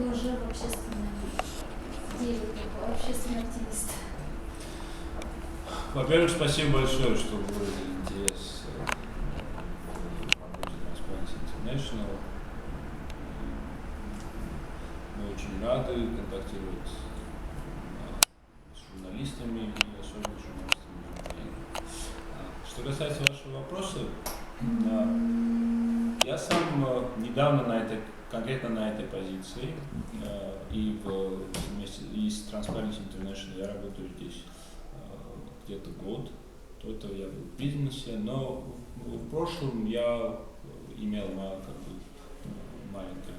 уже в общественном деле, как общественный активист? Во-первых, спасибо большое, что выразили интерес Transparency International. Мы очень рады контактировать э, с журналистами и особенно с журналистами. А, Что касается вашего вопроса, я сам э, недавно на этой, конкретно на этой позиции э, и в, вместе и с Transparency International я работаю здесь э, где-то год. До этого я был в бизнесе, но в, прошлом я имел как бы, маленький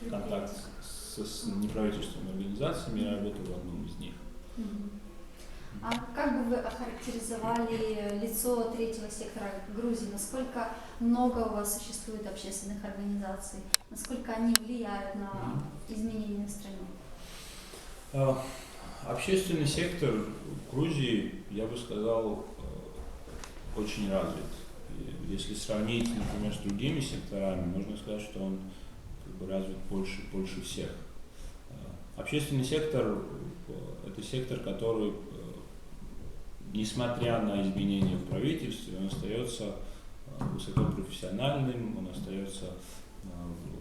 э, контакт с, с неправительственными организациями, я работал в одном из них. Мгм. А как бы вы охарактеризовали лицо третьего сектора Грузии? Насколько много у вас существует общественных организаций? Насколько они влияют на изменения в стране? А, Общественный сектор Грузии, я бы сказал, э, очень развит. Если сравнить, например, с другими секторами, можно сказать, что он как бы развит больше, больше всех. А, Общественный сектор э, – это сектор, который, несмотря на изменения в правительстве, он остается э, высокопрофессиональным, он остается э,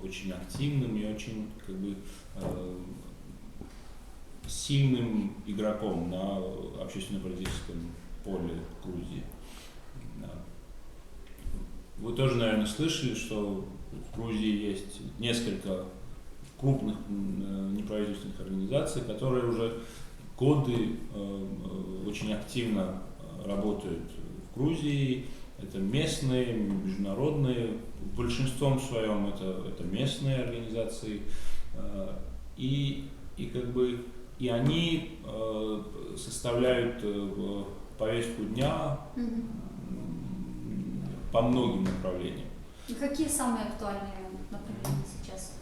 очень активным и очень как бы э, сильным игроком на общественно-политическом поле Грузии. Вы тоже, наверное, слышали, что в Грузии есть несколько крупных неправительственных организаций, которые уже годы э, очень активно э, работают в Грузии. Это местные, международные, большинством своем это, это местные организации. Э, И, и как бы и они составляют повестку дня м, по многим направлениям. И какие самые актуальные направления сейчас?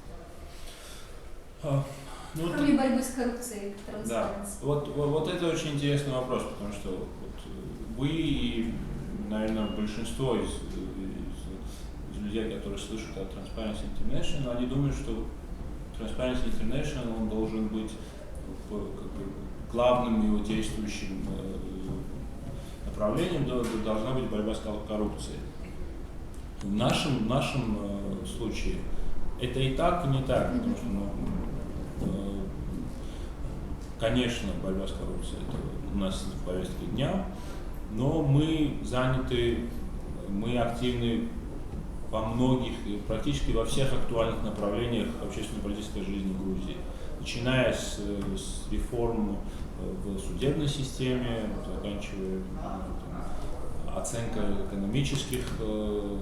Ну, Кроме борьбы с коррупцией, Да. Вот, вот, вот это очень интересный вопрос, потому что вот э, вы и, наверное, большинство из, из- из людей, которые слышат о Transparency International, они думают, что Transparency International он должен быть как бы, главным его действующим э, направлением до- до- должна быть борьба с кор- коррупцией. В нашем, в нашем э, случае это и так, и не так, потому что ну, Конечно, борьба с коррупцией это у нас в повестке дня, но мы заняты, мы активны во многих, практически во всех актуальных направлениях общественно-политической жизни Грузии, начиная с, с реформ э, в судебной системе, заканчивая оценкой экономических э,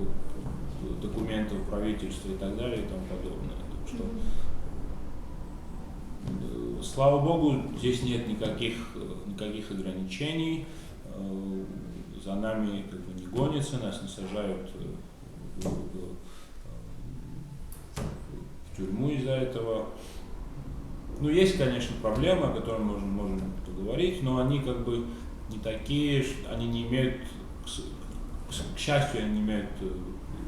документов правительства и так далее и тому подобное. Так что Слава Богу, здесь нет никаких, никаких ограничений. Э, За нами как бы не гонятся, нас не сажают э, в, тюрьму из-за этого. Ну, есть, конечно, проблемы, о которых можем, можем поговорить, но они как бы не такие, они не имеют, к к счастью, они не имеют э,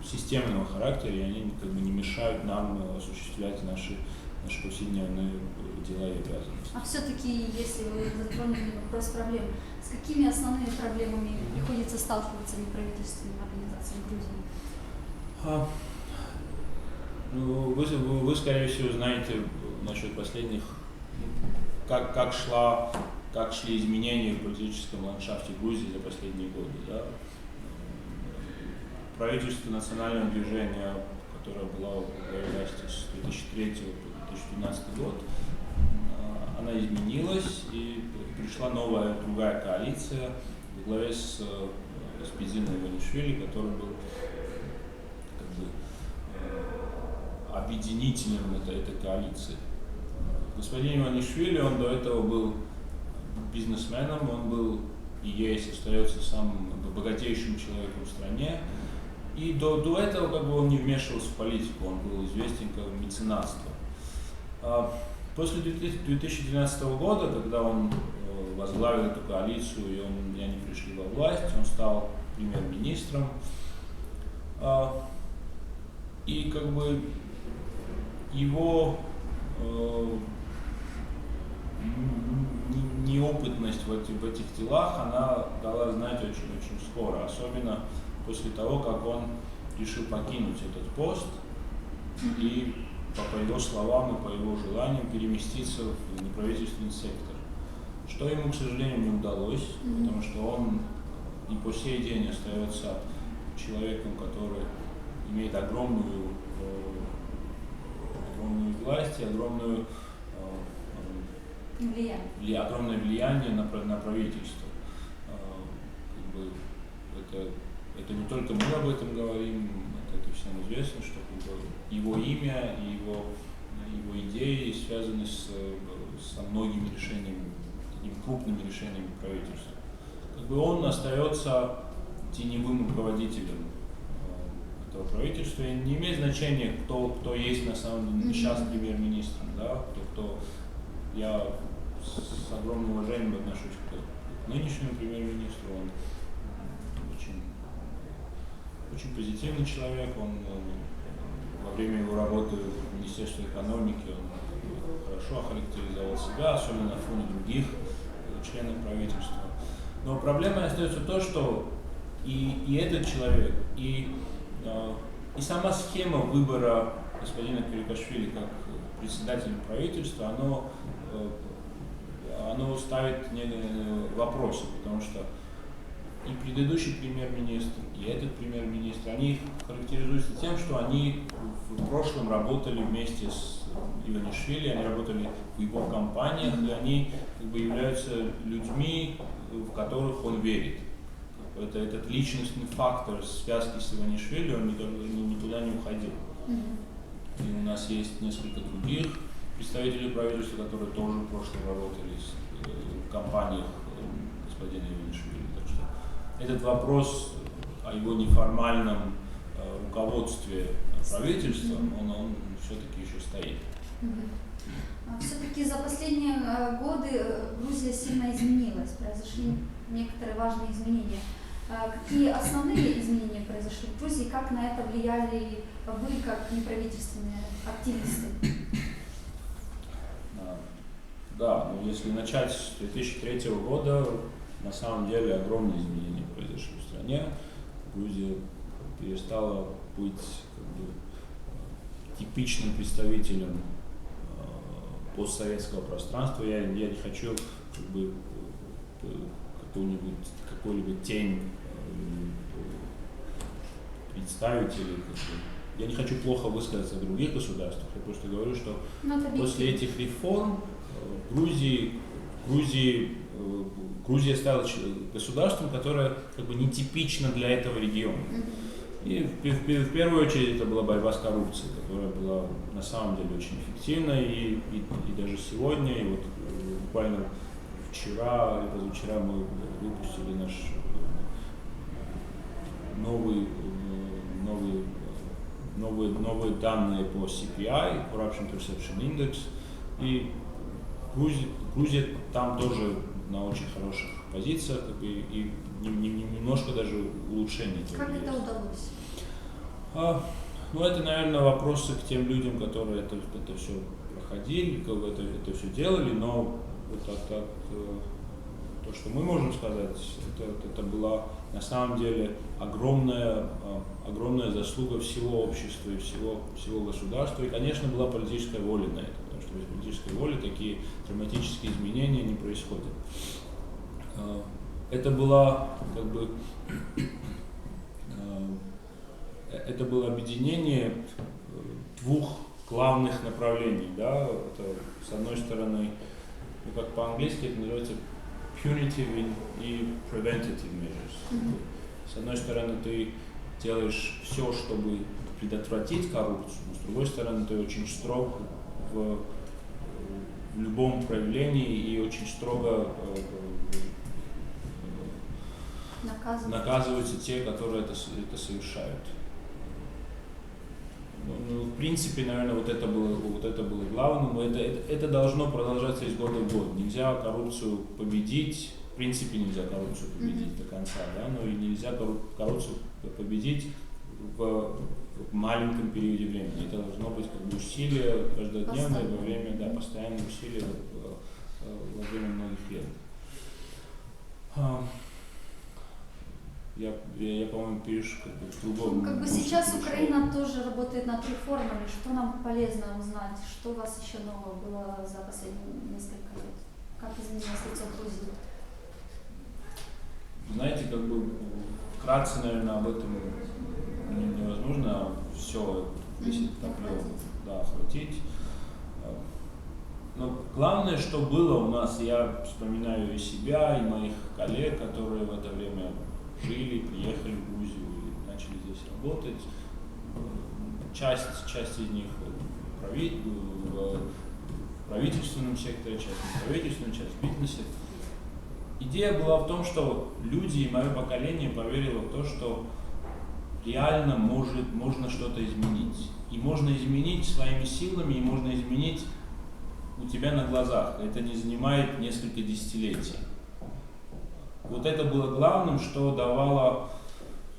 системного характера, и они как бы не мешают нам осуществлять наши, наши повседневные дела и обязанности. А все-таки, если вы затронули вопрос проблем, с какими основными проблемами приходится сталкиваться неправительственным организациям Грузии? А, ну, вы, вы, вы, скорее всего, знаете насчет последних, как, как, шла, как шли изменения в политическом ландшафте Грузии за последние годы. Да? Правительство национального движения, которое было в власти с 2003 по 2012 год, а, она изменилась и пришла новая другая коалиция во главе с, э, с Бизиной Иванишвили, который был как бы, э, объединителем этой, этой коалиции. Господин Иванишвили, он до этого был бизнесменом, он был и есть, остается самым богатейшим человеком в стране. И до, до этого как бы он не вмешивался в политику, он был известен как меценатство. А После 2000 2012 года, когда он э, возглавил эту коалицию, и, он, и они пришли во власть, он стал премьер-министром. А, И как бы его э, неопытность в, эти- в этих делах, она дала знать очень-очень скоро, особенно после того, как он решил покинуть этот пост и, по, его словам и по его желанию, переместиться в неправительственный сектор. Что ему, к сожалению, не удалось, Мгм. потому что он и по сей день остается человеком, который имеет огромную, э, огромную власть и огромную, э, Влияние. вли- огромное влияние на, на правительство. Э, как бы это, это не только мы об этом говорим, всем известно, что его имя и его, его идеи связаны с, со многими решениями, такими крупными решениями правительства. Как бы он остается теневым руководителем э, этого правительства. И не имеет значения, кто, кто есть на самом деле сейчас премьер-министром, да, кто, кто я с огромным уважением отношусь к нынешнему премьер-министру. Он очень позитивный человек. Он э, во время его работы в Министерстве экономики он хорошо охарактеризовал себя, особенно на фоне других э, членов правительства. Но проблемой остается то, что и, и этот человек, и, э, и сама схема выбора господина Кирикашвили как председателя правительства, оно, э, оно ставит э, вопросы, потому что предыдущий премьер-министр, и этот премьер-министр, они характеризуются тем, что они в прошлом работали вместе с Иванишвили, они работали в его компаниях, и они как бы являются людьми, в которых он верит. Это, этот личностный фактор связки с Иванишвили, он никуда, ни- никуда не уходил. И у нас есть несколько других представителей правительства, которые тоже в прошлом работали э, в компаниях э, господина Иванишвили. Этот вопрос о его неформальном э, руководстве правительства, он, он все-таки еще стоит. Все-таки за последние э, годы э, Грузия сильно изменилась, произошли некоторые важные изменения. А Какие основные изменения произошли в Грузии, как на это влияли вы, как неправительственные активисты? А, Да, ну если начать с 2003 года, на самом деле огромные изменения произошли в стране. Грузия перестала быть как бы, типичным представителем э, постсоветского пространства. Я, я не хочу как бы, э, какую-нибудь, какую-либо тень э, представить или как бы, я не хочу плохо высказаться о других государствах, я просто говорю, что Ну, После этих реформ в Грузии, Грузии, э, Грузия стала государством, которое как бы нетипично для этого региона. И в, в в первую очередь это была борьба с коррупцией, которая была на самом деле очень эффективна. И, и, и даже сегодня, и вот э, буквально вчера или позавчера мы выпустили наш э, новый, новый, э, новые, новые данные по CPI, Corruption Perception Index. И Грузия, Грузия там тоже на очень хороших позициях, как бы, и не- не- не- немножко даже улучшений. Как это есть. удалось? А, ну, это, наверное, вопросы к тем людям, которые это, это все проходили, как бы это, это все делали, но вот так, так, э, то, что мы можем сказать, это, это была на самом деле огромная, а, огромная заслуга всего общества и всего, всего государства. И, конечно, была политическая воля на это, потому что без политической воли такие драматические изменения не происходят. А, Это была как бы э, это было объединение э, двух главных направлений. Да? Это, с одной стороны, ну, как по-английски это называется punitive и preventative measures. С одной стороны, ты делаешь все, чтобы предотвратить коррупцию, но с другой стороны, ты очень строг в, в любом проявлении и очень строго э, э, Наказывать? наказываются те, которые это, это совершают. Ну, ну, в принципе, наверное, вот это было, вот это было главным. Это, это, это должно продолжаться из года в год. Нельзя коррупцию победить, в принципе, нельзя коррупцию победить Мгм. до конца, да, но и нельзя корру- коррупцию победить в, в маленьком периоде времени. Это должно быть как бы усилие каждодневное во время, да, постоянные усилия э, э, во время многих лет. А, Я, я, я, по-моему, пишу как бы в другом. Ну, как бы сейчас Украина тоже работает над реформами. Что нам полезно узнать? Что у вас еще нового было за последние несколько лет? Как изменилось лицо Грузии? Знаете, как бы вкратце, наверное, об этом невозможно все охватить. да, охватить. Но главное, что было у нас, я вспоминаю и себя, и моих коллег, которые в это время жили, приехали в Грузию и начали здесь работать. Часть, часть из них в прави- в правительственном секторе, часть в неправительственном, часть в бизнесе. Идея была в том, что люди и мое поколение поверило в то, что реально может, можно что-то изменить. И можно изменить своими силами, и можно изменить у тебя на глазах. Это не занимает несколько десятилетий. Вот это было главным, что давало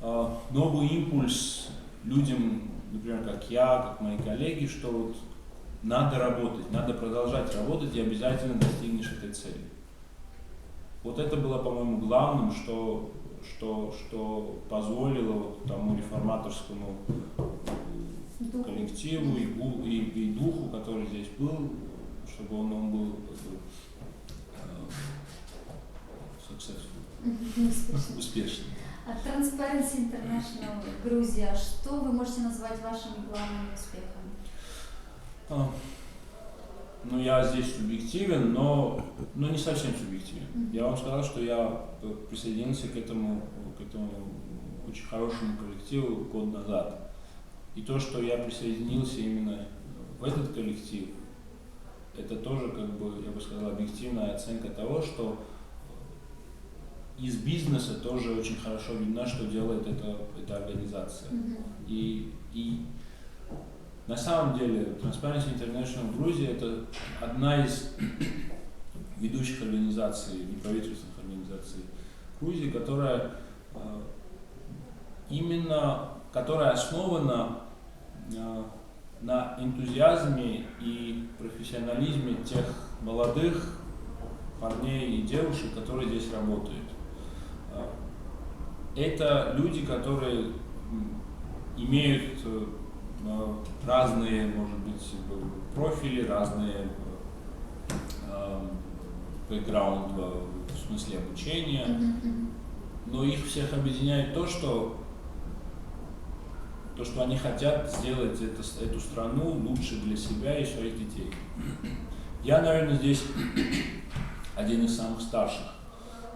э, новый импульс людям, например, как я, как мои коллеги, что вот надо работать, надо продолжать работать и обязательно достигнешь этой цели. Вот это было, по-моему, главным, что, что, что позволило вот тому реформаторскому коллективу и, и, и духу, который здесь был, чтобы он, он был э, Мгм, успешно. успешным. А Transparency International Грузия. Что вы можете назвать вашими главными успехами? Ну, я здесь субъективен, но, но не совсем субъективен. Я вам сказал, что я присоединился к этому, к этому очень хорошему коллективу год назад. И то, что я присоединился именно в этот коллектив, это тоже, как бы, я бы сказал, объективная оценка того, что из бизнеса тоже очень хорошо видно, что делает эта, эта организация. Мгм. И, и на самом деле Transparency International в Грузии это одна из ведущих организаций, неправительственных организаций Грузии, которая э, именно, которая основана э, на энтузиазме и профессионализме тех молодых парней и девушек, которые здесь работают. Э, Это люди, которые имеют разные, может быть, э, профили, разные э, бэкграунд в в смысле обучения, но их всех объединяет то, что то, что они хотят сделать это, эту страну лучше для себя и своих детей. Я, наверное, здесь один из самых старших.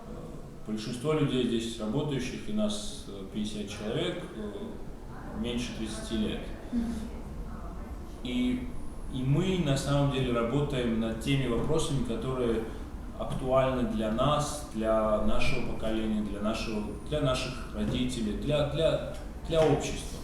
Э, Большинство людей здесь работающих, и нас э, 50 человек, э, меньше 30 лет. И, и мы на самом деле работаем над теми вопросами, которые актуальны для нас, для нашего поколения, для, нашего, для наших родителей, для, для, для общества.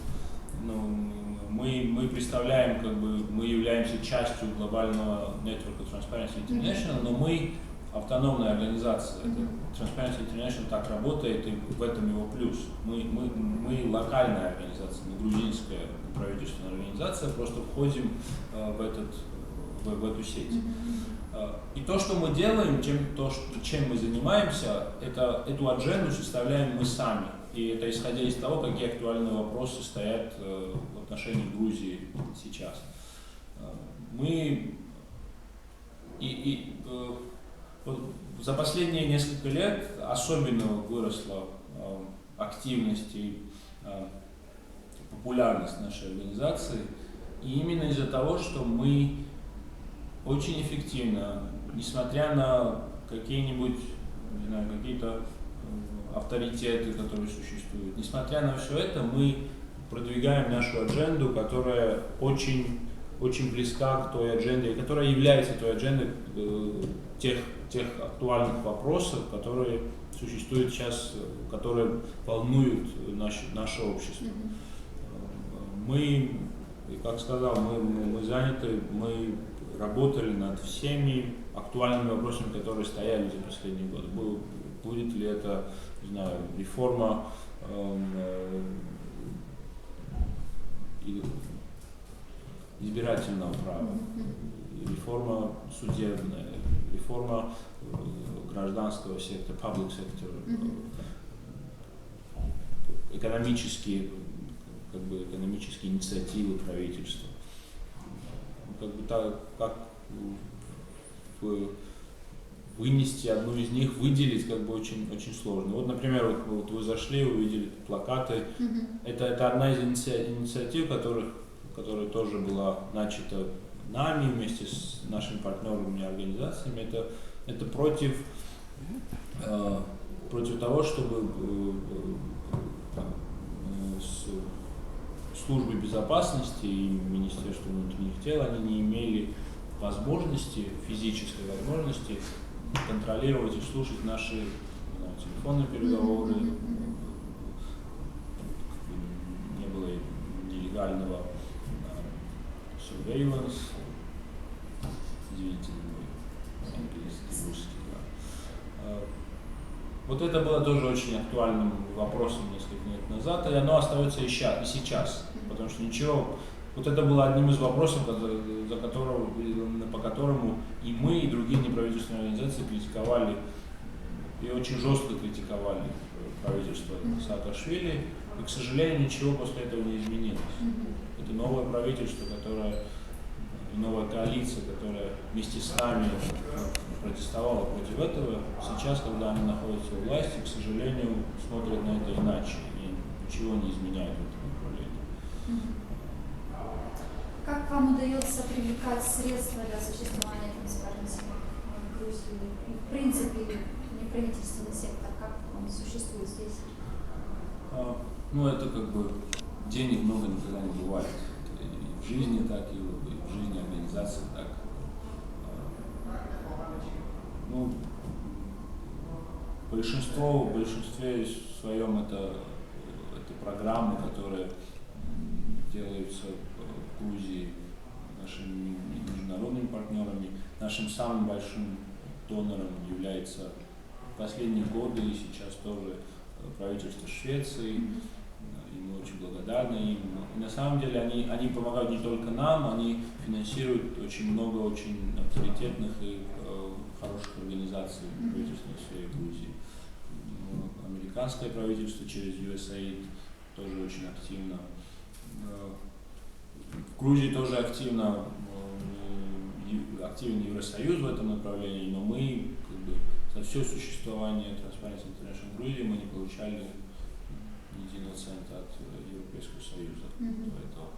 Ну, мы, мы представляем, как бы, мы являемся частью глобального нетворка Transparency International, но мы автономная организация. Это. Transparency International так работает, и в этом его плюс. Мы, мы, мы локальная организация, не грузинская правительственная организация, просто входим э, в, этот, в, в эту сеть. Э, И то, что мы делаем, чем, то, что, чем мы занимаемся, это, эту адженду составляем мы сами. И это исходя из того, какие актуальные вопросы стоят э, в отношении Грузии сейчас. Мы и, и, э, за последние несколько лет особенно выросла э, активность и э, популярность нашей организации. И именно из-за того, что мы очень эффективно, несмотря на какие-нибудь, не знаю, какие-то э, авторитеты, которые существуют, несмотря на все это, мы продвигаем нашу адженду, которая очень, очень близка к той адженде, которая является той аджендой э, тех, тех актуальных вопросов, которые существуют сейчас, э, которые волнуют наше, наше общество. Мгм. Мы, как сказал, мы, мы, заняты, мы работали над всеми актуальными вопросами, которые стояли за последние годы. Будет ли это, не знаю, реформа эм, э, избирательного права, реформа судебная, реформа э, гражданского сектора, public sector, э, экономические, как бы экономические инициативы правительства. Как бы так, как вынести одну из них, выделить как бы очень, очень сложно. Вот, например, вот, вот вы зашли, увидели плакаты. Мгм. Это, это одна из иници- инициатив, которых, которая тоже была начата нами вместе с нашими партнерами и организациями. Это, это против, э, против того, чтобы э, э, э, с- службы безопасности и Министерство внутренних дел, они не имели возможности, физической возможности контролировать и слушать наши знаю, телефонные переговоры, не было нелегального а, surveillance, мой английский, русский, да. А, Вот это было тоже очень актуальным вопросом несколько лет назад, и оно остается и сейчас, потому что ничего, вот это было одним из вопросов, за- которого, по которому и мы, и другие неправительственные организации критиковали, и очень жестко критиковали правительство Саакашвили, и, к сожалению, ничего после этого не изменилось. Это новое правительство, которое, и новая коалиция, которая вместе с нами э, протестовала против этого, сейчас, когда они находятся у власти, к сожалению, смотрят на это иначе и ничего не изменяют в этом направлении. Как вам удается привлекать средства для существования транспаренции в Грузии? В принципе, неправительственный сектор, как он существует здесь? А, Ну, это как бы денег много никогда не бывает. И в жизни так, и в и в жизни организации так. А, Ну, большинство, в большинстве своем это, это программы, которые делаются в Грузии нашими международными партнерами. Нашим самым большим донором является в последние годы и сейчас тоже правительство Швеции, и мы очень благодарны им. И на самом деле они, они помогают не только нам, они финансируют очень много очень авторитетных и э, хороших организаций в правительственной сфере Грузии. Ну, Американское правительство через USAID тоже очень активно. Э, В Грузии тоже активно э, активен Евросоюз в этом направлении, но мы как бы, за все существование Transparency International Грузии мы не получали ни единого цента от э, Европейского Союза. Мгм. Поэтому,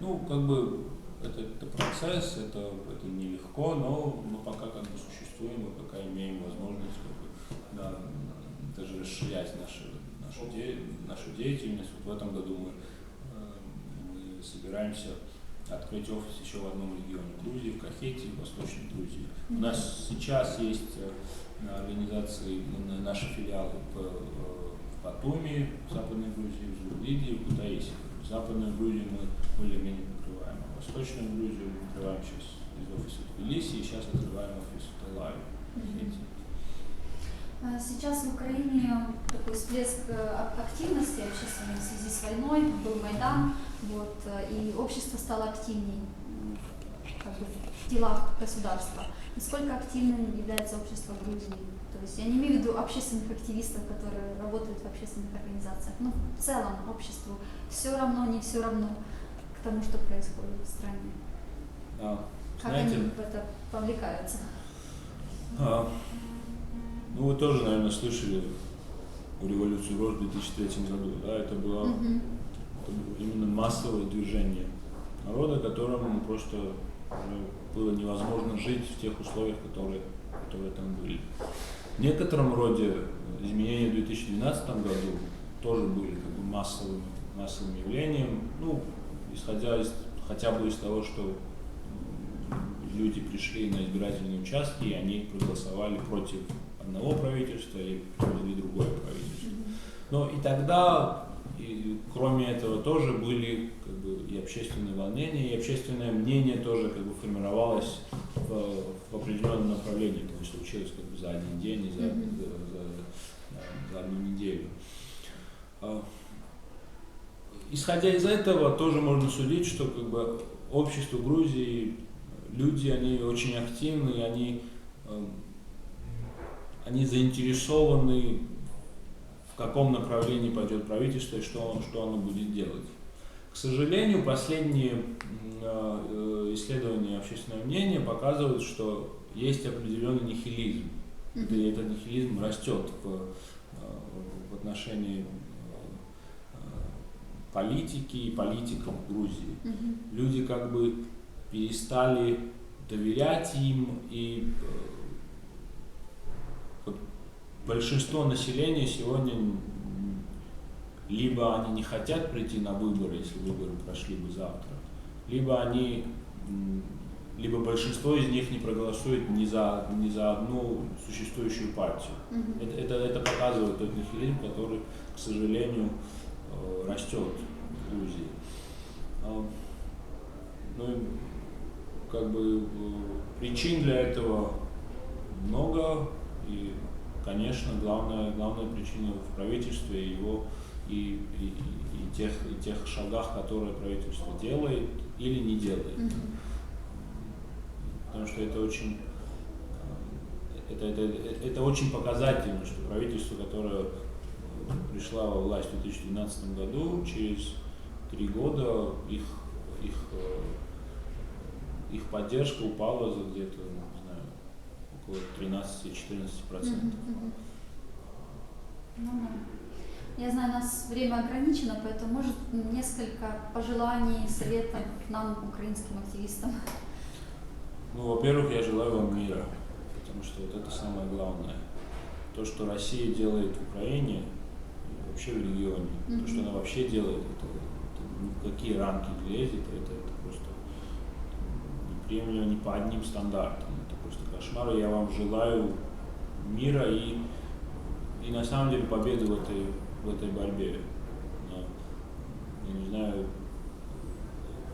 ну, как бы это, это процесс, это, это нелегко, но мы пока как бы существуем, мы пока имеем возможность как бы, да, даже расширять нашу, нашу, де, нашу деятельность. Вот в этом году мы, э, мы собираемся открыть офис еще в одном регионе Грузии, в Кахете, в Восточной Грузии. У нас сейчас есть э, организации наши филиалы в Батуми, в Западной Грузии, в Зурлиде и в Кутаиси. Западную Грузию мы более-менее покрываем, а Восточную Грузию мы покрываем сейчас из офиса в Тбилиси и сейчас открываем офис в Телаве. Мгм. А Сейчас в Украине такой всплеск э, ак- активности общественной в связи с войной, был Майдан, вот, э, и общество стало активнее как бы, в делах государства. Насколько активным является общество Грузии? То есть я не имею в виду общественных активистов, которые работают в общественных организациях, но в целом обществу все равно, не все равно к тому, что происходит в стране. Да. Как Знаете, они в это повлекаются? А, ну вы тоже, наверное, слышали о революции РОЖ в 2003 году. Да? Это, было, Мгм. это было именно массовое движение народа, которому просто было невозможно жить в тех условиях, которые, которые там были. В некотором роде изменения в 2012 году тоже были как бы массовым, массовым явлением, ну, исходя из, хотя бы из того, что люди пришли на избирательные участки, и они проголосовали против одного правительства и провели другое правительство. Но и тогда, и кроме этого, тоже были как бы, и общественные волнения, и общественное мнение тоже как бы формировалось в, в определенном направлении. Это не случилось как бы за один день и за, Мгм. за, за- за одну неделю. А, исходя из этого, тоже можно судить, что как бы общество Грузии, люди, они очень активны, они, э, они заинтересованы в каком направлении пойдет правительство и что, что оно будет делать. К сожалению, последние э, исследования общественного мнения показывают, что есть определенный нихилизм. Mm-hmm. И этот нихилизм растет в, э, в отношении э, политики и политиков Грузии. Mm-hmm. Люди как бы перестали доверять им и большинство населения сегодня либо они не хотят прийти на выборы, если выборы прошли бы завтра, либо они, либо большинство из них не проголосует ни за, ни за одну существующую партию. Mm-hmm. Это, это, это показывает тот нихилизм, который, к сожалению, э, растет в Грузии. А, ну, как бы э, причин для этого много, и конечно, главная, главная причина в правительстве его и, и, и, тех, и тех шагах, которые правительство делает или не делает. Mm-hmm. Потому что это очень, это, это, это очень показательно, что правительство, которое пришла во власть в 2012 году, через три года их, их, их поддержка упала за где-то около 13-14%. процентов. Ну, Я знаю, у нас время ограничено, поэтому, может, несколько пожеланий, советов нам, украинским активистам. Ну, во-первых, я желаю вам мира, потому что вот это самое главное. То, что Россия делает в Украине, вообще в регионе, mm-hmm. то, что она вообще делает, это, это ни в какие рамки не лезет, это, это просто неприемлемо ни по одним стандартам кошмара. Я вам желаю мира и, и на самом деле победы в этой, в этой борьбе. Я не знаю,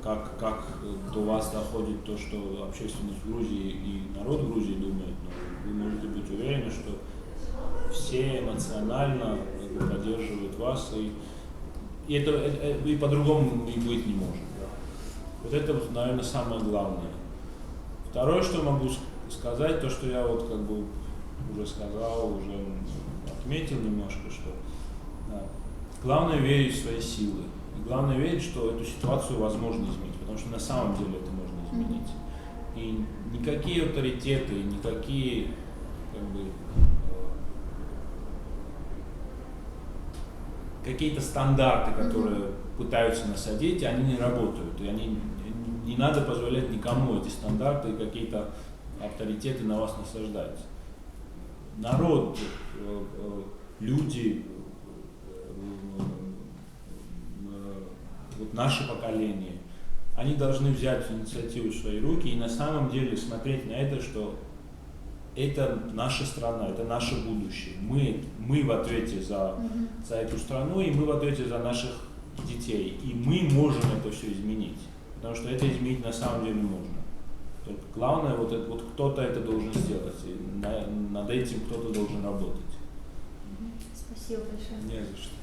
как, как до вас доходит то, что общественность Грузии и народ Грузии думает, но вы можете быть уверены, что все эмоционально поддерживают вас, и, и это, это и по-другому и быть не может. Да. Вот это, наверное, самое главное. Второе, что могу сказать, то, что я вот как бы уже сказал, уже отметил немножко, что главное верить в свои силы. И главное верить, что эту ситуацию возможно изменить, потому что на самом деле это можно изменить. И никакие авторитеты, никакие как бы, э, какие-то стандарты, которые пытаются насадить, они не работают. И они не надо позволять никому эти стандарты и какие-то авторитеты на вас насаждать. Народ, э, э, люди, вот наше поколение, они должны взять инициативу в свои руки и на самом деле смотреть на это, что это наша страна, это наше будущее. Мы, мы в ответе за, за эту страну, и мы в ответе за наших детей. И мы можем это все изменить. Потому что это изменить на самом деле можно. Только главное, вот, это, вот кто-то это должен сделать, и на, над этим кто-то должен работать. Спасибо большое. Не за что.